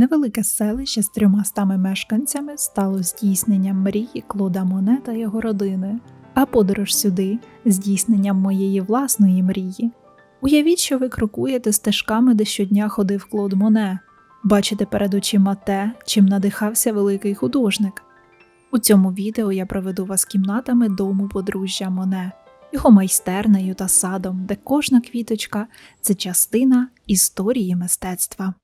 Невелике селище з трьома стами мешканцями стало здійсненням мрії Клода Моне та його родини, а подорож сюди здійсненням моєї власної мрії. Уявіть, що ви крокуєте стежками, де щодня ходив Клод Моне, бачите перед очима те, чим надихався великий художник. У цьому відео я проведу вас кімнатами дому подружжя Моне, його майстернею та садом, де кожна квіточка це частина історії мистецтва.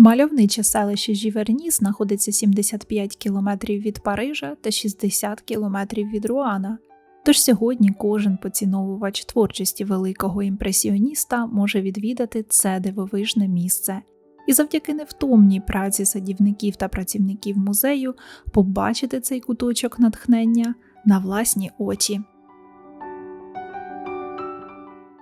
Мальовниче селище Жіверні знаходиться 75 кілометрів від Парижа та 60 кілометрів від Руана. Тож сьогодні кожен поціновувач творчості великого імпресіоніста може відвідати це дивовижне місце і завдяки невтомній праці садівників та працівників музею побачити цей куточок натхнення на власні очі.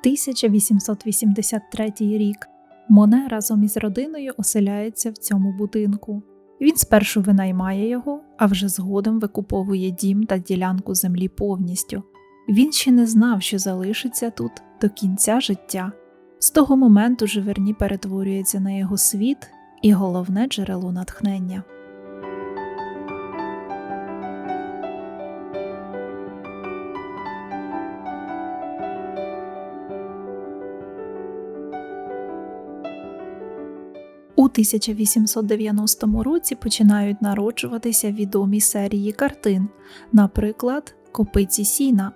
1883 рік Моне разом із родиною оселяється в цьому будинку. Він спершу винаймає його, а вже згодом викуповує дім та ділянку землі повністю. Він ще не знав, що залишиться тут до кінця життя. З того моменту Живерні перетворюється на його світ і головне джерело натхнення. 1890 році починають народжуватися відомі серії картин, наприклад, Копиці сіна.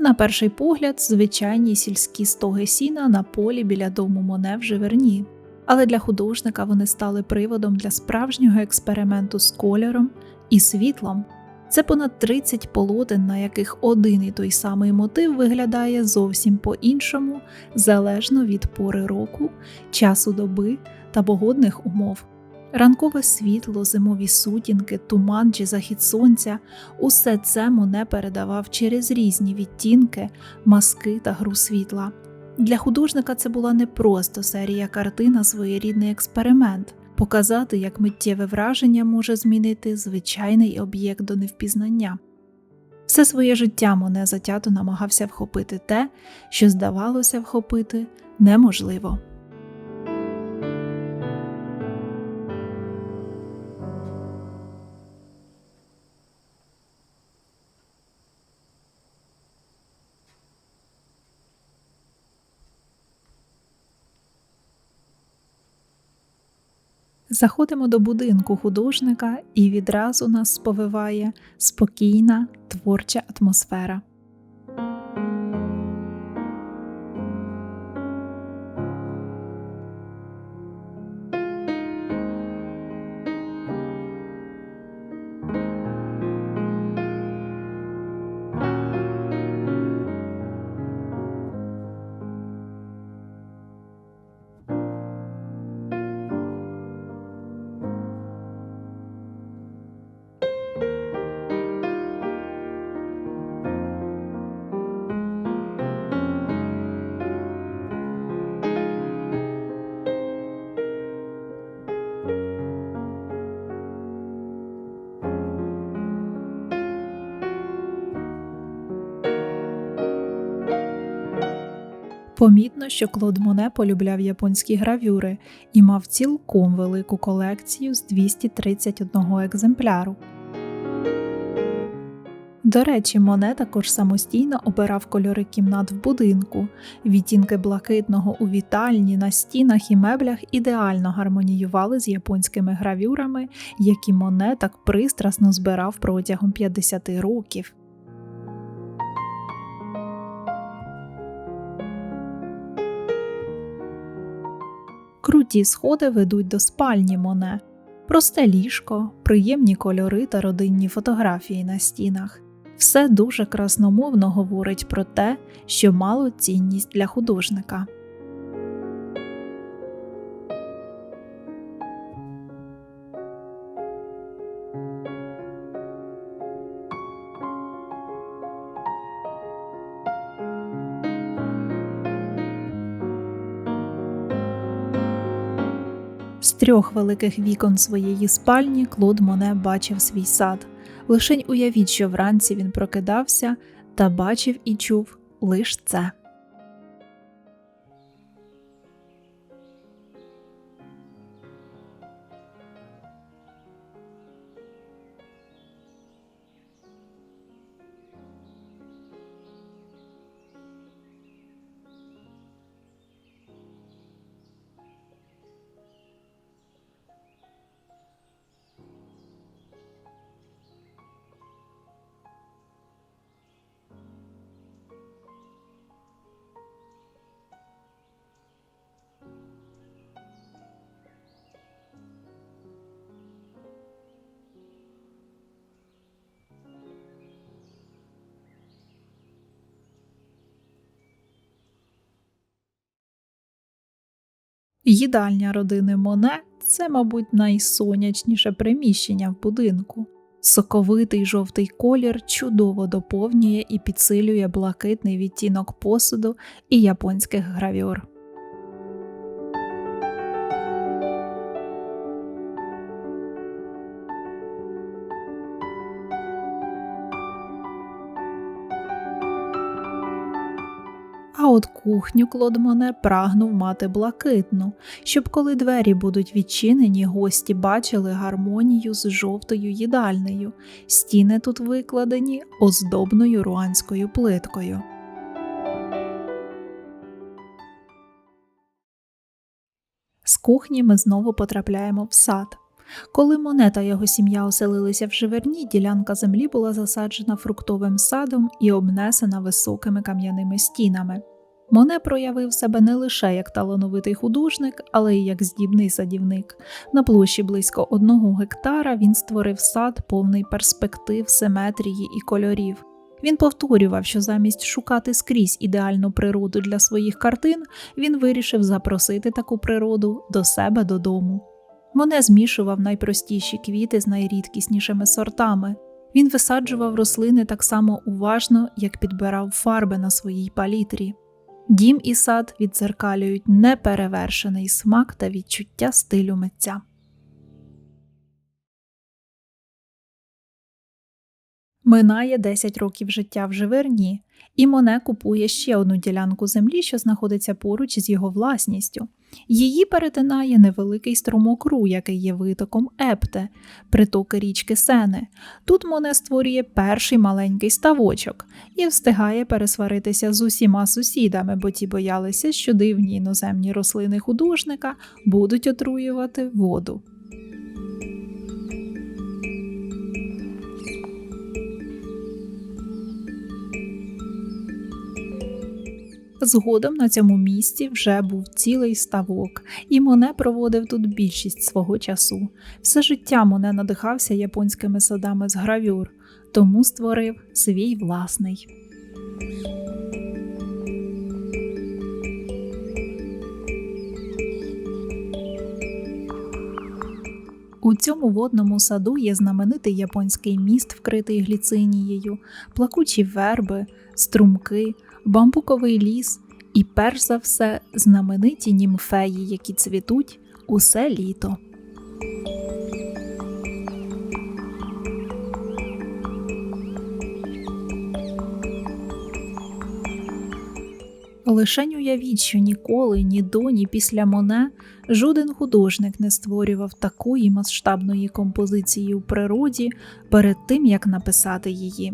На перший погляд, звичайні сільські стоги сіна на полі біля дому Моне в Живерні. Але для художника вони стали приводом для справжнього експерименту з кольором і світлом. Це понад 30 полотен, на яких один і той самий мотив виглядає зовсім по-іншому, залежно від пори року, часу доби та погодних умов. Ранкове світло, зимові сутінки, туман чи захід сонця усе це Моне передавав через різні відтінки, маски та гру світла. Для художника це була не просто серія картин, а своєрідний експеримент показати, як миттєве враження може змінити звичайний об'єкт до невпізнання. Все своє життя Моне затято намагався вхопити те, що здавалося вхопити неможливо. Заходимо до будинку художника, і відразу нас сповиває спокійна творча атмосфера. Помітно, що Клод Моне полюбляв японські гравюри і мав цілком велику колекцію з 231 екземпляру. До речі, Моне також самостійно обирав кольори кімнат в будинку. Відтінки блакитного у вітальні, на стінах і меблях ідеально гармоніювали з японськими гравюрами, які Моне так пристрасно збирав протягом 50 років. Круті сходи ведуть до спальні Моне, просте ліжко, приємні кольори та родинні фотографії на стінах. Все дуже красномовно говорить про те, що мало цінність для художника. З трьох великих вікон своєї спальні Клод Моне бачив свій сад. Лишень уявіть, що вранці він прокидався та бачив і чув лиш це. Їдальня родини Моне це, мабуть, найсонячніше приміщення в будинку. Соковитий жовтий колір чудово доповнює і підсилює блакитний відтінок посуду і японських гравюр. От кухню Клод Моне прагнув мати блакитну, щоб коли двері будуть відчинені, гості бачили гармонію з жовтою їдальнею. Стіни тут викладені оздобною руанською плиткою. З кухні ми знову потрапляємо в сад. Коли Моне та його сім'я оселилися в Живерні, ділянка землі була засаджена фруктовим садом і обнесена високими кам'яними стінами. Моне проявив себе не лише як талановитий художник, але й як здібний садівник. На площі близько одного гектара він створив сад повний перспектив, симетрії і кольорів. Він повторював, що замість шукати скрізь ідеальну природу для своїх картин, він вирішив запросити таку природу до себе додому. Моне змішував найпростіші квіти з найрідкіснішими сортами. Він висаджував рослини так само уважно, як підбирав фарби на своїй палітрі. Дім і сад відзеркалюють неперевершений смак та відчуття стилю митця. Минає 10 років життя в Живерні, і Моне купує ще одну ділянку землі, що знаходиться поруч із його власністю. Її перетинає невеликий струмок Ру, який є витоком Епте, притоки річки Сени. Тут Моне створює перший маленький ставочок і встигає пересваритися з усіма сусідами, бо ті боялися, що дивні іноземні рослини художника будуть отруювати воду. Згодом на цьому місці вже був цілий ставок, і Моне проводив тут більшість свого часу. Все життя Моне надихався японськими садами з гравюр, тому створив свій власний. У цьому водному саду є знаменитий японський міст, вкритий гліцинією, плакучі верби, струмки, бамбуковий ліс і, перш за все, знамениті німфеї, які цвітуть усе літо. Лишень уявіть, що ніколи ні до, ні після Моне жоден художник не створював такої масштабної композиції у природі перед тим, як написати її.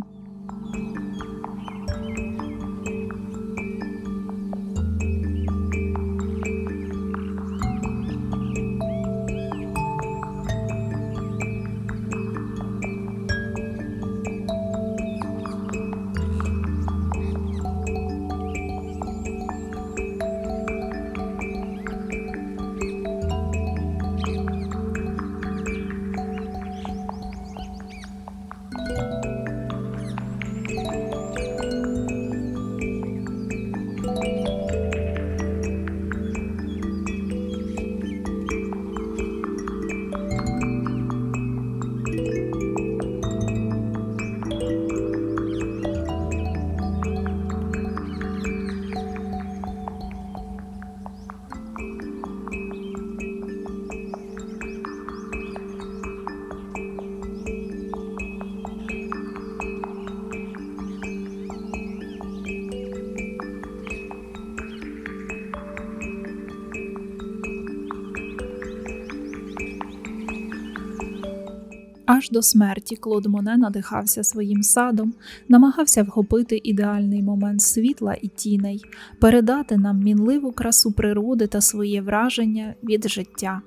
Аж до смерті Клод Моне надихався своїм садом, намагався вхопити ідеальний момент світла і тіней, передати нам мінливу красу природи та своє враження від життя.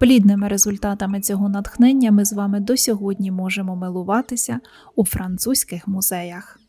Плідними результатами цього натхнення ми з вами до сьогодні можемо милуватися у французьких музеях.